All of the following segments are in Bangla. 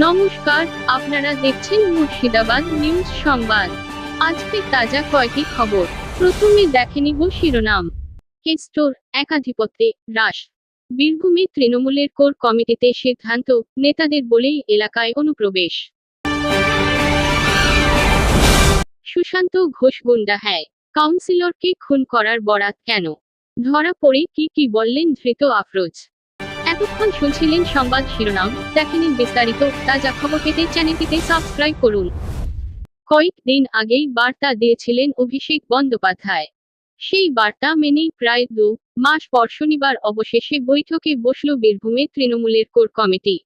নমস্কার, আপনারা দেখছেন মুর্শিদাবাদ নিউজ সংবাদ। আজকে তাজা কয়টি খবর? প্রথমে দেখে নিব শিরোনাম। কেস্টোর একাধিপত্যে হ্রাস? বীরভূমে তৃণমূলের কোর কমিটিতে সিদ্ধান্ত, নেতাদের বলেই এলাকায় অনুপ্রবেশ। সুশান্ত ঘোষ গুন্ডা হ্যায় কাউন্সিলরকে খুন করার বরাত কেন? ধরা পড়ে কি কি বললেন ধৃত আফরোজ। এতক্ষণ শুনছিলেন সংবাদ শিরোনাম, দেখেনি বিস্তারিত, তাজা খবর পেতে চ্যানেলটিতে সাবস্ক্রাইব করুন। কয়েকদিন আগেই বার্তা দিয়েছিলেন অভিষেক বন্দ্যোপাধ্যায়। সেই বার্তা মেনেই প্রায় দু মাস পর শনিবার অবশেষে বৈঠকে বসল বীরভূমে তৃণমূলের কোর কমিটি।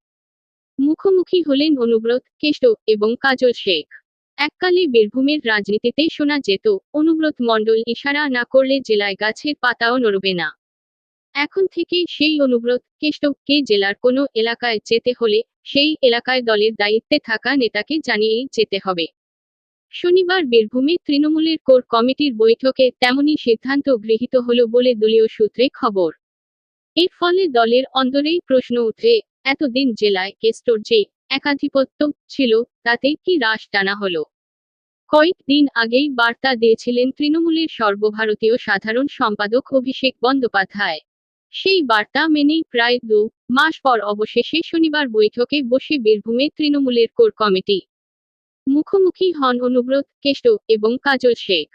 মুখোমুখি হলেন অনুব্রত, কেষ্ট এবং কাজল শেখ। এককালে বীরভূমের রাজনীতিতে শোনা যেত, অনুব্রত মণ্ডল ইশারা না করলে জেলায় গাছের পাতাও নড়বে না। এখন থেকে সেই অনুব্রত কেষ্টকে জেলার কোনো এলাকায় যেতে হলে সেই এলাকায় দলের দায়িত্বে থাকা নেতাকে জানিয়েই যেতে হবে। শনিবার বীরভূমে তৃণমূলের কোর কমিটির বৈঠকে তেমনই সিদ্ধান্ত গৃহীত হল বলে দলীয় সূত্রে খবর। এর ফলে দলের অন্দরেই প্রশ্ন উঠে, এতদিন জেলায় কেস্টোর যে একাধিপত্য ছিল, তাতে কি হ্রাস টানা হলো? কয়েকদিন আগেই বার্তা দিয়েছিলেন তৃণমূলের সর্বভারতীয় সাধারণ সম্পাদক অভিষেক বন্দ্যোপাধ্যায়। সেই বার্তা মেনেই প্রায় দু মাস পর অবশেষে শনিবার বৈঠকে বসে বীরভূমে তৃণমূলের কোর কমিটি। মুখোমুখি হন অনুব্রত, কেষ্ট এবং কাজল শেখ।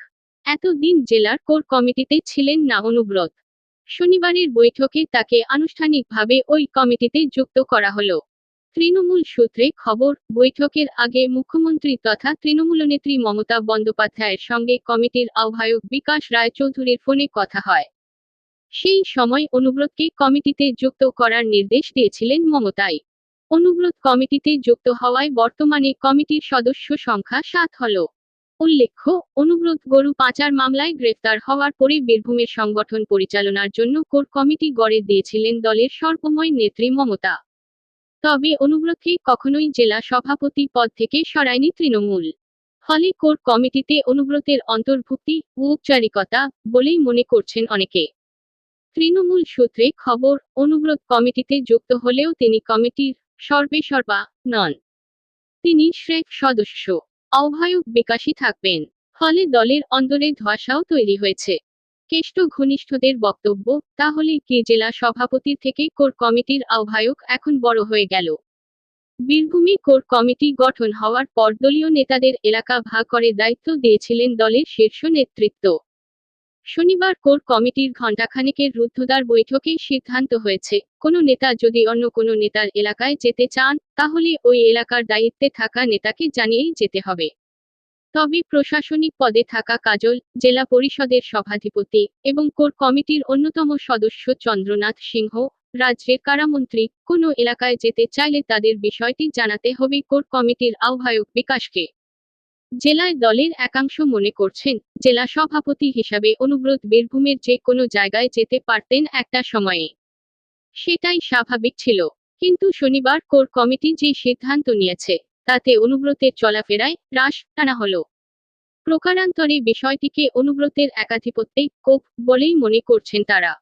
এতদিন জেলার কোর কমিটিতে ছিলেন না অনুব্রত। শনিবারের বৈঠকে তাকে আনুষ্ঠানিকভাবে ওই কমিটিতে যুক্ত করা হলো। তৃণমূল সূত্রে খবর, বৈঠকের আগে মুখ্যমন্ত্রী তথা তৃণমূল নেত্রী মমতা বন্দ্যোপাধ্যায়ের সঙ্গে কমিটির আহ্বায়ক বিকাশ রায় চৌধুরীর ফোনে কথা হয়। সেই সময় অনুব্রতকে কমিটিতে যুক্ত করার নির্দেশ দিয়েছিলেন মমতাই। অনুব্রত কমিটিতে যুক্ত হওয়ায় বর্তমানে কমিটির সদস্য সংখ্যা সাত হল। উল্লেখ্য, অনুব্রত গরু পাচার মামলায় গ্রেফতার হওয়ার পরে বীরভূমের সংগঠন পরিচালনার জন্য কোর কমিটি গড়ে দিয়েছিলেন দলের সর্বময় নেত্রী মমতা। তবে অনুব্রতকে কখনোই জেলা সভাপতি পদ থেকে সরায়নি তৃণমূল। ফলে কোর কমিটিতে অনুব্রতের অন্তর্ভুক্তি ঔপচারিকতা বলেই মনে করছেন অনেকে। তৃণমূল সূত্রে খবর, অনুব্রত কমিটিতে যুক্ত হলেও তিনি কমিটির সর্বেসর্বা নন। তিনি শ্রেক সদস্য আহ্বায়ক বিকাশী থাকবেন। ফলে দলের অন্দরে ধোঁয়াশাও তৈরি হয়েছে। কেষ্ট ঘনিষ্ঠদের বক্তব্য, তাহলে কি জেলা সভাপতির থেকে কোর কমিটির আহ্বায়ক এখন বড় হয়ে গেল? বীরভূমে কোর কমিটি গঠন হওয়ার পর দলীয় নেতাদের এলাকা ভাগ করে দায়িত্ব দিয়েছিলেন দলের শীর্ষ নেতৃত্ব। শনিবার কোর কমিটির ঘণ্টাখানেকের রুদ্ধদ্বার বৈঠকে সিদ্ধান্ত হয়েছে, কোনো নেতা যদি অন্য কোনো নেতার এলাকায় যেতে চান, তাহলে ওই এলাকার দায়িত্বে থাকা নেতাকে জানিয়েই যেতে হবে। তবে প্রশাসনিক পদে থাকা কাজল, জেলা পরিষদের সভাধিপতি এবং কোর কমিটির অন্যতম সদস্য চন্দ্রনাথ সিংহ, রাজ্যের কারামন্ত্রী, কোনো এলাকায় যেতে চাইলে তাদের বিষয়টি জানাতে হবে কোর কমিটির আহ্বায়ক বিকাশকে। জেলায় দলের একাংশ মনে করছেন, জেলা সভাপতি হিসাবে অনুব্রত বীরভূমের যে কোনো জায়গায় যেতে পারতেন একটা সময়ে। সেটাই স্বাভাবিক ছিল। কিন্তু শনিবার কোর কমিটি যে সিদ্ধান্ত নিয়েছে, তাতে অনুব্রতের চলাফেরায় হ্রাস টানা হল। প্রকারান্তরে বিষয়টিকে অনুব্রতের একাধিপত্যে কোপ বলেই মনে করছেন তারা।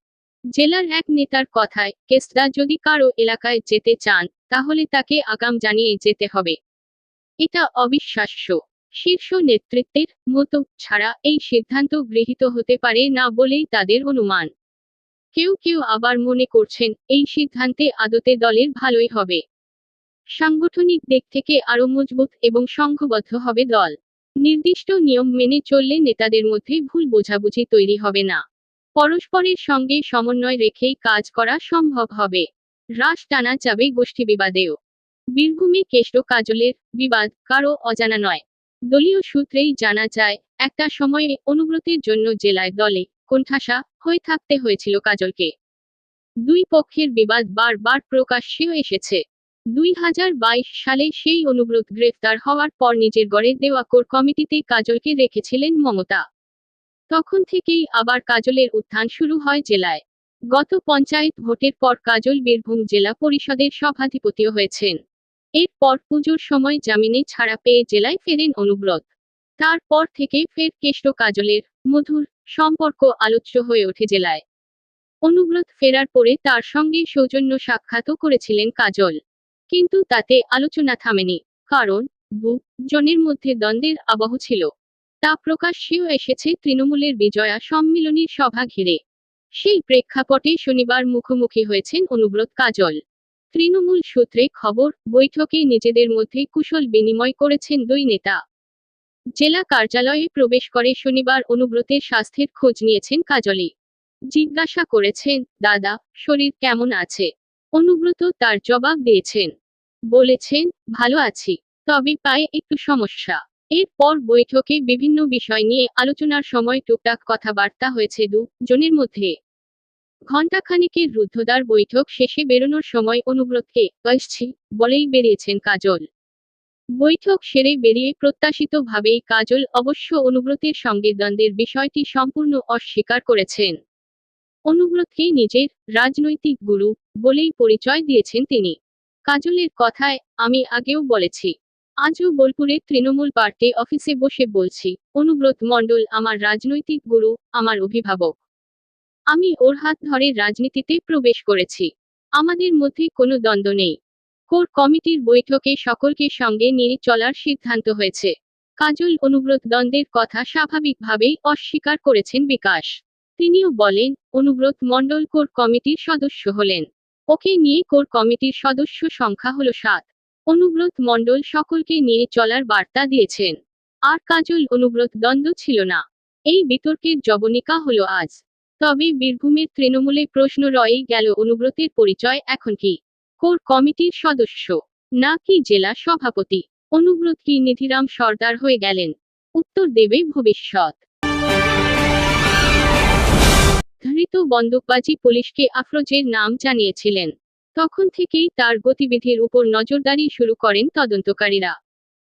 জেলার এক নেতার কথায়, কেসরা যদি কারও এলাকায় যেতে চান, তাহলে তাকে আগাম জানিয়ে যেতে হবে। এটা অবিশ্বাস্য। শীর্ষ নেতৃত্বের মতো ছাড়া এই সিদ্ধান্ত গৃহীত হতে পারে না বলেই তাদের অনুমান। কেউ কেউ আবার মনে করছেন এই সিদ্ধান্তে আদতে দলের ভালোই হবে। সাংগঠনিক দিক থেকে আরও মজবুত এবং সংঘবদ্ধ হবে দল। নির্দিষ্ট নিয়ম মেনে চললে নেতাদের মধ্যে ভুল বোঝাবুঝি তৈরি হবে না। পরস্পরের সঙ্গে সমন্বয় রেখেই কাজ করা সম্ভব হবে। হ্রাস টানা যাবে গোষ্ঠী বিবাদেও বীরভূমে কেষ্ট কাজলের বিবাদ কারও অজানা নয়। দলীয় সূত্রেই জানা যায়, একটা সময়ে অনুব্রতের জন্য জেলায় দলে কোণঠাসা হয়ে থাকতে হয়েছিল কাজলকে। দুই পক্ষের বিবাদ বারবার প্রকাশ্যেও এসেছে। দুই হাজার বাইশ সালে সেই অনুব্রত গ্রেফতার হওয়ার পর নিজের গড়ে দেওয়া কোর কমিটিতে কাজলকে রেখেছিলেন মমতা। তখন থেকেই আবার কাজলের উত্থান শুরু হয় জেলায়। গত পঞ্চায়েত ভোটের পর কাজল বীরভূম জেলা পরিষদের সভাধিপতিও হয়েছেন। এরপর পুজোর সময় জামিনে ছাড়া পেয়ে জেলায় ফেরেন অনুব্রত। তারপর থেকে ফের কেষ্ট কাজলের মধুর সম্পর্ক আলোচ্য হয়ে ওঠে জেলায়। অনুব্রত ফেরার পরে তার সঙ্গে সৌজন্য সাক্ষাৎও করেছিলেন কাজল। কিন্তু তাতে আলোচনা থামেনি, কারণ দু জনের মধ্যে দ্বন্দ্বের আবহ ছিল। তা প্রকাশ্যেও এসেছে তৃণমূলের বিজয়া সম্মিলনীর সভা ঘিরে। সেই প্রেক্ষাপটে শনিবার মুখোমুখি হয়েছেন অনুব্রত কাজল। তৃণমূল সূত্রে খবর, বৈঠকে নিজেদের মধ্যে কুশল বিনিময় করেছেন দুই নেতা। জেলা কার্যালয়ে প্রবেশ করে শনিবার অনুব্রতের স্বাস্থ্যের খোঁজ নিয়েছেন কাজলি। জিজ্ঞাসা করেছেন, দাদা, শরীর কেমন আছে? অনুব্রত তার জবাব দিয়েছেন, বলেছেন, ভালো আছি, তবে পায়ে একটু সমস্যা। এরপর বৈঠকে বিভিন্ন বিষয় নিয়ে আলোচনার সময় টুকটাক কথাবার্তা হয়েছে দু জনের মধ্যে। ঘণ্টাখানিকের রুদ্ধদ্বার বৈঠক শেষে বেরোনোর সময় অনুব্রতকে আসছি বলেই বেরিয়েছেন কাজল। বৈঠক সেরে বেরিয়ে প্রত্যাশিতভাবেই কাজল অবশ্য অনুব্রতের সঙ্গে দ্বন্দ্বের বিষয়টি সম্পূর্ণ অস্বীকার করেছেন। অনুব্রতকে নিজের রাজনৈতিক গুরু বলেই পরিচয় দিয়েছেন তিনি। কাজলের কথায় আমি আগেও বলেছি, আজও বোলপুরে তৃণমূল পার্টি অফিসে বসে বলছি, অনুব্রত মণ্ডল আমার রাজনৈতিক গুরু, আমার অভিভাবক। আমি ওর হাত ধরে রাজনীতিতে প্রবেশ করেছি। আমাদের মধ্যে কোনো দ্বন্দ্ব নেই। কোর কমিটির বৈঠকে সকলকে সঙ্গে নিয়ে চলার সিদ্ধান্ত হয়েছে। কাজল অনুব্রত দ্বন্দ্বের কথা স্বাভাবিকভাবেই অস্বীকার করেছেন বিকাশ। তিনিও বলেন, অনুব্রত মণ্ডল কোর কমিটির সদস্য হলেন। ওকে নিয়ে কোর কমিটির সদস্য সংখ্যা হল সাত। অনুব্রত মণ্ডল সকলকে নিয়ে চলার বার্তা দিয়েছেন। আর কাজল অনুব্রত দ্বন্দ্ব ছিল না। এই বিতর্কের জবনিকা হল আজ। তবে বীরভূমের তৃণমূলে প্রশ্ন রয়েই গেল অনুব্রতের পরিচয় এখন কি? কোর কমিটির সদস্য, নাকি জেলা সভাপতি? অনুব্রত কি নিধিরাম সর্দার হয়ে গেলেন? উত্তর দেবে ভবিষ্যৎ। ধৃত বন্দুকবাজি পুলিশকে আফরোজের নাম জানিয়েছিলেন। তখন থেকেই তার গতিবিধির উপর নজরদারি শুরু করেন তদন্তকারীরা।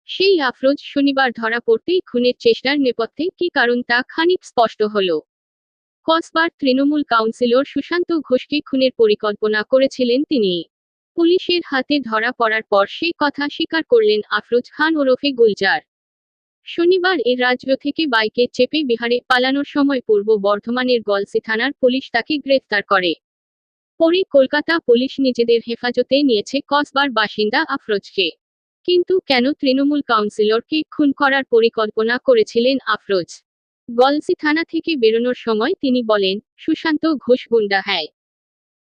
সেই আফরোজ শনিবার ধরা পড়তেই খুনের চেষ্টার নেপথ্যে কি কারণ তা খানিক স্পষ্ট হল। কসবার তৃণমূল কাউন্সিলর সুশান্ত ঘোষকে খুনের পরিকল্পনা করেছিলেন তিনি। পুলিশের হাতে ধরা পড়ার পর সেই কথা স্বীকার করলেন আফরোজ খান ওরফে গুলজার। শনিবার এ রাজ্য থেকে বাইকে চেপে বিহারে পালানোর সময় পূর্ব বর্ধমানের গলসি থানার পুলিশ তাকে গ্রেফতার করে। পরে কলকাতা পুলিশ নিজেদের হেফাজতে নিয়েছে কসবার বাসিন্দা আফরোজকে। কিন্তু কেন তৃণমূল কাউন্সিলরকে খুন করার পরিকল্পনা করেছিলেন আফরোজ? গলসি থানা থেকে বেরোনোর সময় তিনি বলেন, সুশান্ত ঘোষ গুন্ডা হ্যায়।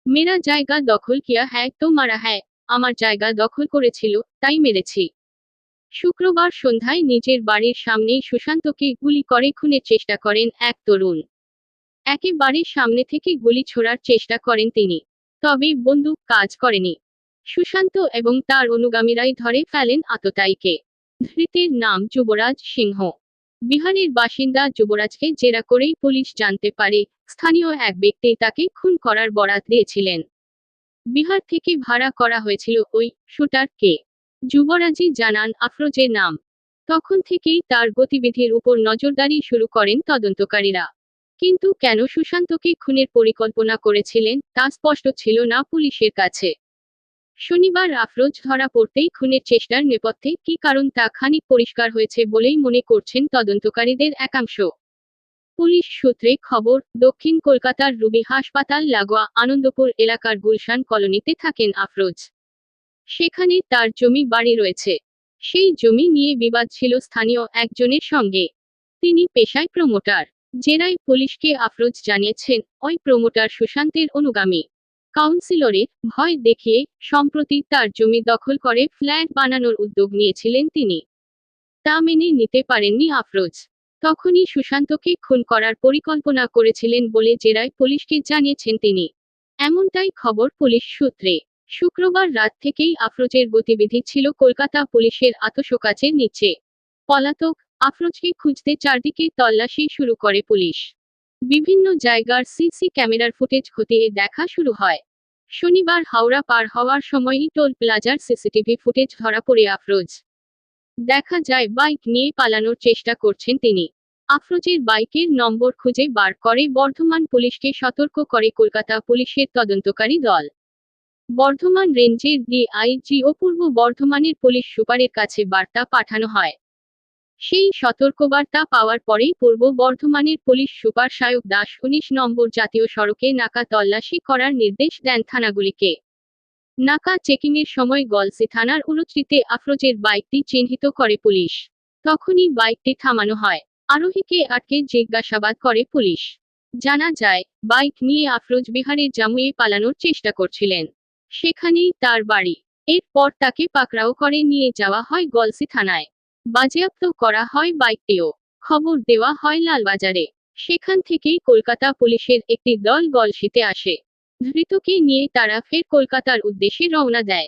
মেরা জায়গা দখল কিয়া হ্যায় তো মারা হ্যায়। আমার জায়গা দখল করেছিল, তাই মেরেছি। শুক্রবার সন্ধ্যায় নিজের বাড়ির সামনেই সুশান্তকে গুলি করে খুনের চেষ্টা করেন এক তরুণ। একেবারে সামনে থেকে গুলি ছোড়ার চেষ্টা করেন তিনি, তবে বন্দুক কাজ করেনি। সুশান্ত এবং তার অনুগামীরাই ধরে ফেলেন আততায়ীকে। ধৃতের নাম যুবরাজ সিংহ। বিহারের বাসিন্দা যুবরাজকে জেরা করেই পুলিশ জানতে পারে, স্থানীয় এক ব্যক্তি তাকে খুন করার বরাত দিয়েছিলেন। বিহার থেকে ভাড়া করা হয়েছিল ওই শুটারকে। যুবরাজই জানান আফরোজের নাম। তখন থেকেই তার গতিবিধির উপর নজরদারি শুরু করেন তদন্তকারীরা। কিন্তু কেন সুশান্তকে খুনের পরিকল্পনা করেছিলেন তা স্পষ্ট ছিল না পুলিশের কাছে। শনিবার আফরোজ ধরা পড়তেই খুনের চেষ্টার নেপথ্যে কি কারণ তা খানিক পরিষ্কার হয়েছে বলেই মনে করছেন তদন্তকারীদের একাংশ। পুলিশ সূত্রে খবর, দক্ষিণ কলকাতার রুবি হাসপাতাল লাগোয়া আনন্দপুর এলাকার গুলশান কলোনিতে থাকেন আফরোজ। সেখানে তার জমি বাড়ি রয়েছে। সেই জমি নিয়ে বিবাদ ছিল স্থানীয় একজনের সঙ্গে। তিনি পেশায় প্রমোটার। জেরায় পুলিশকে আফরোজ জানিয়েছেন, ওই প্রমোটার সুশান্তের অনুগামী। কাউন্সিলরের ভয় দেখিয়ে সম্প্রতি তার জমি দখল করে ফ্ল্যাট বানানোর উদ্যোগ নিয়েছিলেন তিনি। তা মেনে নিতে পারেননি আফরোজ। তখনই সুশান্তকে খুন করার পরিকল্পনা করেছিলেন বলে জেরায় পুলিশকে জানিয়েছেন তিনি। এমনটাই খবর পুলিশ সূত্রে। শুক্রবার রাত থেকেই আফরোজের গতিবিধি ছিল কলকাতা পুলিশের আতশোকাচের নিচে। পলাতক আফরোজকে খুঁজতে চারদিকে তল্লাশি শুরু করে পুলিশ। বিভিন্ন জায়গার সিসি ক্যামেরার ফুটেজ খতিয়ে দেখা শুরু হয়। শনিবার হাওড়া পার হওয়ার সময়ই টোল প্লাজার সিসিটিভি ফুটেজ ধরা পড়ে আফরোজ। দেখা যায়, বাইক নিয়ে পালানোর চেষ্টা করছেন তিনি। আফরোজের বাইকের নম্বর খুঁজে বার করে বর্ধমান পুলিশকে সতর্ক করে কলকাতা পুলিশের তদন্তকারী দল। বর্ধমান রেঞ্জের ডিআইজি ও পূর্ব বর্ধমানের পুলিশ সুপারের কাছে বার্তা পাঠানো হয়। সেই সতর্কবার্তা পাওয়ার পরেই পূর্ব বর্ধমানের পুলিশ সুপার সায়ক দাস উনিশ নম্বর জাতীয় সড়কে নাকা তল্লাশি করার নির্দেশ দেন থানাগুলিকে। নাকা চেকিংয়ের সময় গলসি থানার উরুচিতে আফরোজের বাইকটি চিহ্নিত করে পুলিশ। তখনই বাইকটি থামানো হয়। আরোহীকে আটকে জিজ্ঞাসাবাদ করে পুলিশ। জানা যায়, বাইক নিয়ে আফরোজ বিহারের জামুয়ে পালানোর চেষ্টা করছিলেন। সেখানেই তার বাড়ি। এরপর তাকে পাকড়াও করে নিয়ে যাওয়া হয় গলসি থানায়। বাজেয়াপ্ত করা হয় বাইকটিও। খবর দেওয়া হয় লালবাজারে। সেখান থেকেই কলকাতা পুলিশের একটি দল গলসিতে আসে। ধৃতকে নিয়ে তারা ফের কলকাতার উদ্দেশ্যে রওনা দেয়।